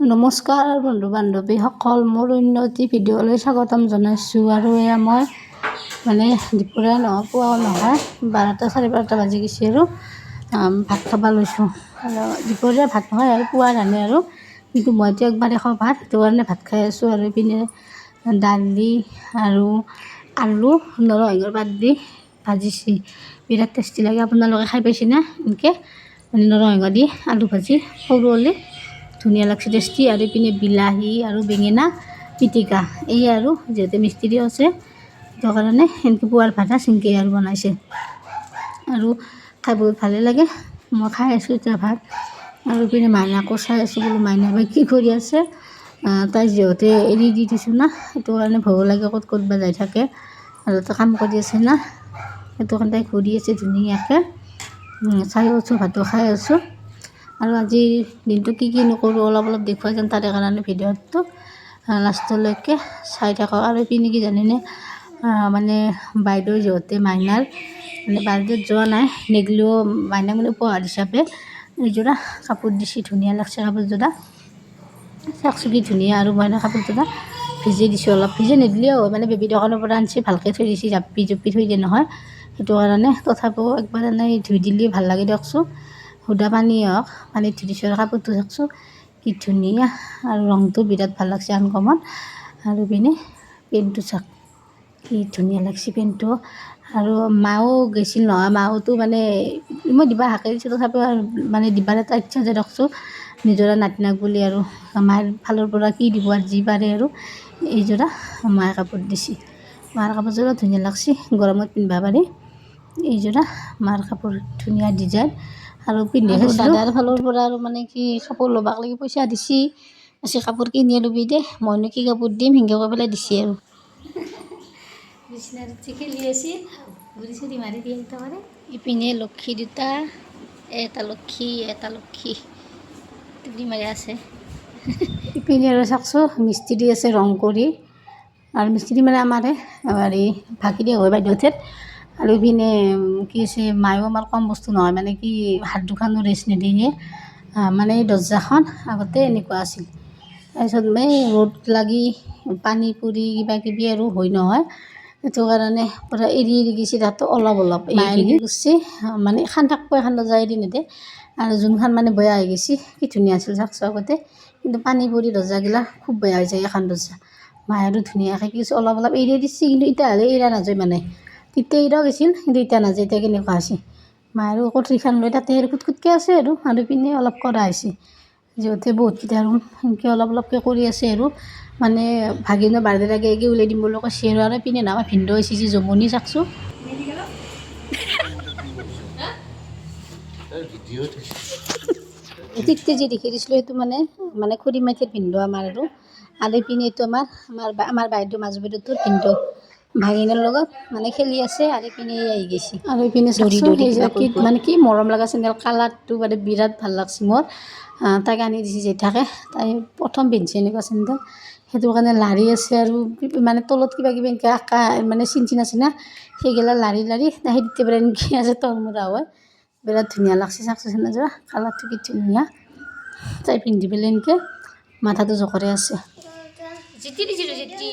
নমস্কাৰ বন্ধু বান্ধৱীসকল মোৰ উন্নতি ভিডিঅ'লৈ স্বাগতম জনাইছোঁ। আৰু এয়া মই মানে দুপৰীয়া নহয় পুৱাও নহয় বাৰটা চাৰে বাৰটা বাজি গৈছে আৰু ভাত খাব লৈছোঁ। আৰু দুপৰীয়া ভাত নহয় আৰু পুৱা ৰান্ধে আৰু। কিন্তু মইতো একবাৰে খাওঁ ভাত সেইটো কাৰণে ভাত খাই আছোঁ। আৰু ইপিনে দালি আৰু আলু নৰসিংহৰ পাত দি ভাজিছে। বিৰাট টেষ্টি লাগে। আপোনালোকে খাই পাইছে না এনেকৈ মানে নৰসিংহ দি আলু ভাজি সৰু হ'লে ধুনীয়া লাগছে টেষ্টি, আৰু ইপিনে বিলাহী আৰু বেঙেনা, পিটিকা। এই আৰু যিহেতু মিস্ত্ৰীও আছে, সেইটো কাৰণে সেনেকৈ পুৱাৰ ভাত সেনেকৈ আৰু বনাইছে। আৰু খাই বহুত ভালেই লাগে। মই খাই আছোঁ এতিয়া ভাত। আৰু ইপিনে মাইনাকো চাই আছোঁ বোলো, মাইনা বাই কি কৰি আছে? তাই যিহেতু এৰি দি দিছোঁ না, সেইটো কাৰণে ভয়ো লাগে ক'ত ক'ত বা যাই থাকে। আৰু তাই কাম কৰি আছে না, সেইটো কাৰণে তাই ঘূৰি আছে ধুনীয়াকৈ। চাই আছোঁ, ভাতো খাই আছোঁ। আৰু আজিৰ দিনটো কি কি নকৰোঁ অলপ অলপ দেখুৱাই যাম তাৰে কাৰণে ভিডিঅ'টো। লাষ্টলৈকে চাই থাকক। আৰু ইপিনে কি জানেনে? মানে বাইদেউ যিহঁতে মাইনাৰ মানে বাৰ্থডেত যোৱা নাই। নেগলেও মাইনাক মানে উপহাৰ হিচাপে এইযোৰা কাপোৰ দিছে, ধুনীয়া লাগছে কাপোৰযোৰা। চাওকচোন কি ধুনীয়া আৰু মই এনে কাপোৰযোৰা। ভিজি দিছোঁ অলপ। ভিজি নিদিলেও মানে বেবী দোকানৰ পৰা আনিছে, ভালকৈ থৈ দিছে জাপি জুপি থৈ দিয়ে নহয়। সেইটো কাৰণে তথাপিও একবাৰ এনেই ধুই দিলে ভালো লাগে দিয়কচোন। সুদা পানী হওক পানীত ধুই দিছোঁ কাপোৰটো চাওকচোন কি ধুনীয়া, আৰু ৰংটো বিৰাট ভালো লাগছে আনকমন। আৰু পিনে পেণ্টটো চাওক, কি ধুনীয়া লাগছে পেণ্টটো। আৰু মাও গৈছিল নহয়, মাওতো মানে মই দিবা হাকে দিছোঁ, তথাপিও মানে দিবাৰ এটা ইচ্ছা যে দিয়কচোন নিজৰে নাতিনাক বুলি আৰু মাৰ ফালৰ পৰা কি দিব আৰু যি পাৰে আৰু, এইযোৰা মায়ে কাপোৰ দিছে। মাৰ কাপোৰযোৰা ধুনীয়া লাগছে, গৰমত পিন্ধিব পাৰি। এইযোৰা মাৰ কাপোৰ, ধুনীয়া ডিজাইন আৰু পিন্ধি দাদাৰ ফালৰ পৰা আৰু মানে কি কাপোৰ ল'বাক লাগি পইচা দিছি আছে কাপোৰ কিনি ল'বি দে মইনো কি কাপোৰ দিম সেনেকৈ কৈ পেলাই দিছে আৰু। বিচনাত উঠি খেলি আছিল ঘূৰি চুৰি মাৰি দিয়ে একেবাৰে ইপিনে লক্ষী দুটা এটা লক্ষী এটা লক্ষী। টিপি মাৰি আছে। ইপিনে আৰু চাওকচোন মিস্ত্ৰী আছে ৰং কৰি। আৰু মিস্ত্ৰী মানে আমাৰে হেৰি ভাগি দিয়া হয় বাইদেউহঁতে আৰু ইপিনে কি আছে মায়ো আমাৰ কম বস্তু নহয় মানে কি হাত দুখনো ৰেষ্ট নিদিয়ে। মানে এই দৰ্জাখন আগতে এনেকুৱা আছিল। তাৰপিছত এই ৰ'দ লাগি পানী পৰি কিবা কিবি আৰু হয় নহয়। সেইটো কাৰণে পূৰা এৰি এৰি গৈছে তাতো অলপ অলপ এৰি গৈছে। মানে এখান থাকিব এখন দৰ্জা এৰি নিদিয়ে। আৰু যোনখন মানে বেয়া হৈ গৈছে কি ধুনীয়া আছিল চাওকচোন আগতে। কিন্তু পানী পৰি দৰ্জাগিলা খুব বেয়া হৈ যায় এখন দৰ্জা। মায়ে আৰু ধুনীয়াকৈ কি কৈছে অলপ অলপ এৰি দিছে কিন্তু এতিয়া হ'লে এৰা নাযায় মানে। তেতিয়া এৰা গৈছিল কিন্তু এতিয়া নাযায় এতিয়া কেনেকুৱা হৈছে। মায়ে আৰু কটৰীখন লৈ তাতে আৰু কুট কুটকৈ আছে আৰু আৰু পিনে অলপ কৰা হৈছে। যিহেতু বহুতকেইটা আৰু সেনেকৈ অলপ অলপকৈ কৰি আছে আৰু। মানে ভাগিনৰ বাৰ্থডে আগে আগে উলিয়াই দিম বুলি কৈছে আৰু আৰু পিনে নহয় ভিনদেউ হৈছে যে জমনি চাকচোন তিকতে যি দেখি দিছিলোঁ সেইটো মানে মানে খুৰী মাইথিৰ ভিনদেউ আমাৰ আৰু। আৰু ইপিনে এইটো আমাৰ আমাৰ আমাৰ বাইদেউ মাজু বাইদেউটোৰ ভিনদেউ। ভাগিনৰ লগত মানে খেলি আছে আৰু ইপিনে আহি গৈছে। আৰু কিবা জাকিত কৰিব। মানে কি মৰম লগা চেণ্ডেল কালাৰটো মানে বিৰাট ভালো লাগছে মোৰ। তাইক আনি দিছে জেঠাকে। তাই প্ৰথম পিন্ধিছে এনেকুৱা চেণ্ডেল সেইটো কাৰণে লাৰি আছে আৰু মানে তলত কিবা কিবি এনেকৈ আঁকা মানে চিন চিন আছে না। সেইগিলা লাৰি লাৰি তাই সেই তেতিয়া পৰা এনেকৈ আছে তলমূৰা হয়। বিৰাট ধুনীয়া লাগছে চাওকচোন চেণ্ডেলযোৰা কালাৰটো কি ধুনীয়া। তাই পিন্ধি পেলাই এনেকৈ মাথাটো জোকাৰি আছে। জিতি দিছিলোঁ জিতি।